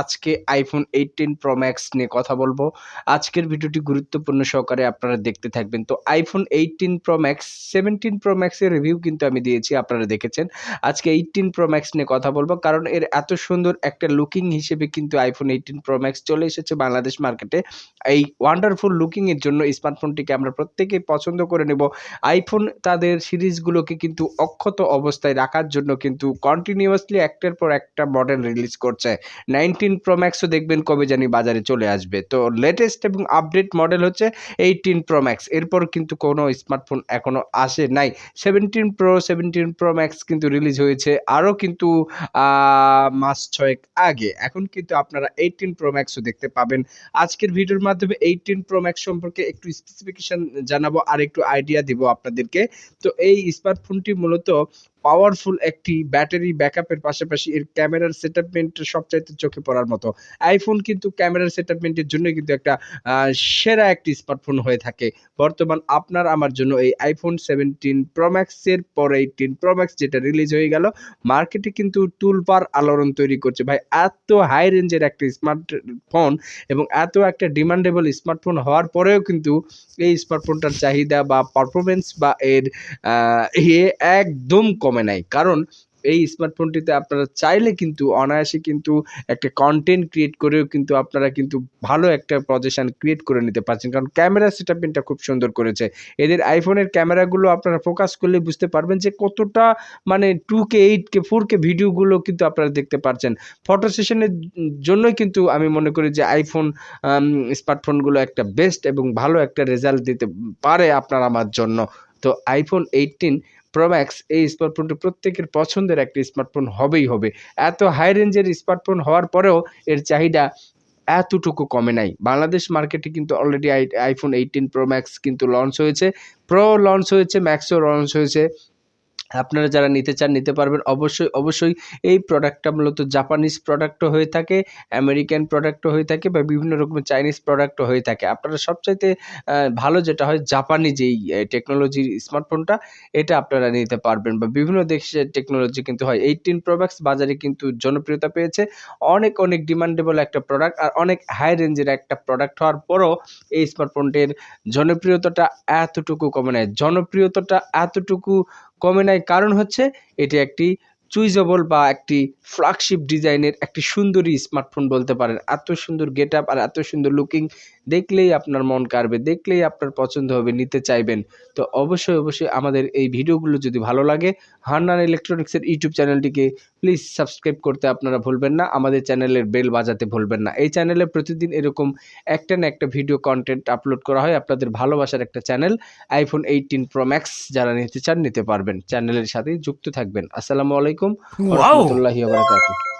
আজকে iPhone eighteen pro max নিয়ে কথা বলব। আজকের ভিডিওটি গুরুত্বপূর্ণ সহকারে আপনারা দেখতে থাকবেন। তো iPhone eighteen pro max seventeen pro ম্যাক্সের রিভিউ কিন্তু আমি দিয়েছি, আপনারা দেখেছেন। আজকে এইটিন প্রো ম্যাক্স নিয়ে কথা বলব, কারণ এর এত সুন্দর একটা লুকিং হিসেবে কিন্তু আইফোন এইটিন প্রো ম্যাক্স চলে এসেছে বাংলাদেশ মার্কেটে এই ওয়ান্ডারফুল লুকিং এর জন্য স্মার্টফোনটিকে আমরা প্রত্যেকেই পছন্দ করে নেব। আইফোন তাদের সিরিজগুলোকে কিন্তু অক্ষত অবস্থায় রাখার জন্য কিন্তু কন্টিনিউয়াসলি একটার পর একটা মডেল রিলিজ করছে। নাইনটিন প্রো ম্যাক্সও দেখবেন কবে জানি বাজারে চলে আসবে। তো লেটেস্ট এবং আপডেট মডেল হচ্ছে এইটিন প্রো ম্যাক্স এরপর কিন্তু কোনো স্মার্টফোন এখনও আসে নাই। Seventeen pro seventeen pro max কিন্তু রিলিজ হয়েছে আরও কিন্তু মাস ছয়েক আগে। এখন কিন্তু আপনারা এইটিন প্রো ম্যাক্সও দেখতে পাবেন। আজকের ভিডিওর মাধ্যমে এইটিন প্রো ম্যাক্স সম্পর্কে একটু স্পেসিফিকেশন জানাব আর একটু আইডিয়া দিব আপনাদেরকে। তো এই স্মার্টফোনটি মূলত পাওয়ারফুল একটি ব্যাটারি ব্যাকআপের পাশাপাশি এর ক্যামেরার সেটআপমেন্ট সবচাইতে চোখে পড়ার মতো। আইফোন কিন্তু ক্যামেরার সেটআপমেন্টের জন্য কিন্তু একটা সেরা একটি স্মার্টফোন হয়ে থাকে। বর্তমান আপনার আমার জন্য এই আইফোন সেভেন্টিন প্রো ম্যাক্সের পর এইটিন প্রো ম্যাক্স যেটা রিলিজ হয়ে গেল মার্কেটে কিন্তু টুলপার আলোড়ন তৈরি করছে। ভাই, এত হাই রেঞ্জের একটা স্মার্টফোন এবং এত একটা ডিমান্ডেবল স্মার্টফোন হওয়ার পরেও কিন্তু এই স্মার্টফোনটার চাহিদা বা পারফরমেন্স বা এর এ একদম কমে। নাই। কারণ এই স্মার্টফোনটিতে আপনারা চাইলে কিন্তু অনায়াসে কিন্তু একটা কন্টেন্ট ক্রিয়েট করেও কিন্তু আপনারা কিন্তু ভালো একটা পজিশন ক্রিয়েট করে নিতে পারছেন। কারণ ক্যামেরা সেটআপমেন্টটা খুব সুন্দর করেছে। এদের আইফোনের ক্যামেরাগুলো আপনারা ফোকাস করলে বুঝতে পারবেন যে কতটা মানে two K eight K four K ভিডিওগুলো কিন্তু আপনারা দেখতে পারছেন। ফটো সেশনের জন্যই কিন্তু আমি মনে করি যে আইফোন স্মার্টফোনগুলো একটা বেস্ট এবং ভালো একটা রেজাল্ট দিতে পারে আপনার আমার জন্য। তো আইফোন এইটিন প্রো ম্যাক্স এই স্মার্টফোনটি প্রত্যেকের পছন্দের একটি স্মার্টফোন হবেই হবে। এত হাই রেঞ্জের স্মার্টফোন হওয়ার পরেও এর চাহিদা এতটুকু কমে নাই। বাংলাদেশ মার্কেটে কিন্তু already iPhone eighteen pro max কিন্তু লঞ্চ হয়েছে। প্রো লঞ্চ হয়েছে ম্যাক্সও লঞ্চ হয়েছে। আপনারা যারা নিতে চান, নিতে পারবেন। অবশ্যই অবশ্যই এই প্রোডাক্টটা মূলত জাপানিজ প্রোডাক্টও হয়ে থাকে আমেরিকান প্রোডাক্টও হয়ে থাকে বা বিভিন্ন রকমের চাইনিজ প্রোডাক্টও হয়ে থাকে। আপনারা সবচাইতে ভালো যেটা হয় জাপানি যেই টেকনোলজির স্মার্টফোনটা এটা আপনারা নিতে পারবেন বা বিভিন্ন দেশের টেকনোলজি কিন্তু হয়। এইটিন প্রোডাক্টস বাজারে কিন্তু জনপ্রিয়তা পেয়েছে। অনেক অনেক ডিমান্ডেবল একটা প্রোডাক্ট আর অনেক হাই রেঞ্জের একটা প্রোডাক্ট হওয়ার পরও এই স্মার্টফোনটির জনপ্রিয়তাটা এতটুকু কমে নাই। জনপ্রিয়তাটা এতটুকু কমে নাই। কারণ হচ্ছে এটি একটি চুইজেবল বা একটি ফ্ল্যাগশিপ ডিজাইনের একটি সুন্দরী স্মার্টফোন বলতে পারেন। এত সুন্দর গেট আপ আর এত সুন্দর লুকিং দেখলেই আপনার মন কাড়বে দেখলেই আপনার পছন্দ হবে নিতে চাইবেন। তো অবশ্যই অবশ্যই আমাদের এই ভিডিওগুলো যদি ভালো লাগে হান্নান ইলেকট্রনিক্সের ইউটিউব চ্যানেলটিকে প্লিজ সাবস্ক্রাইব করতে আপনারা ভুলবেন না আমাদের চ্যানেলের বেল বাজাতে ভুলবেন না। এই চ্যানেলে প্রতিদিন এরকম একটা না একটা ভিডিও কন্টেন্ট আপলোড করা হয় আপনাদের ভালোবাসার একটা channel iPhone eighteen pro max যারা নিতে চান নিতে পারবেন। চ্যানেলের সাথে যুক্ত থাকবেন। আসসালামু আলাইকুম! রহমতুল্লাহি বারাকাতুহু।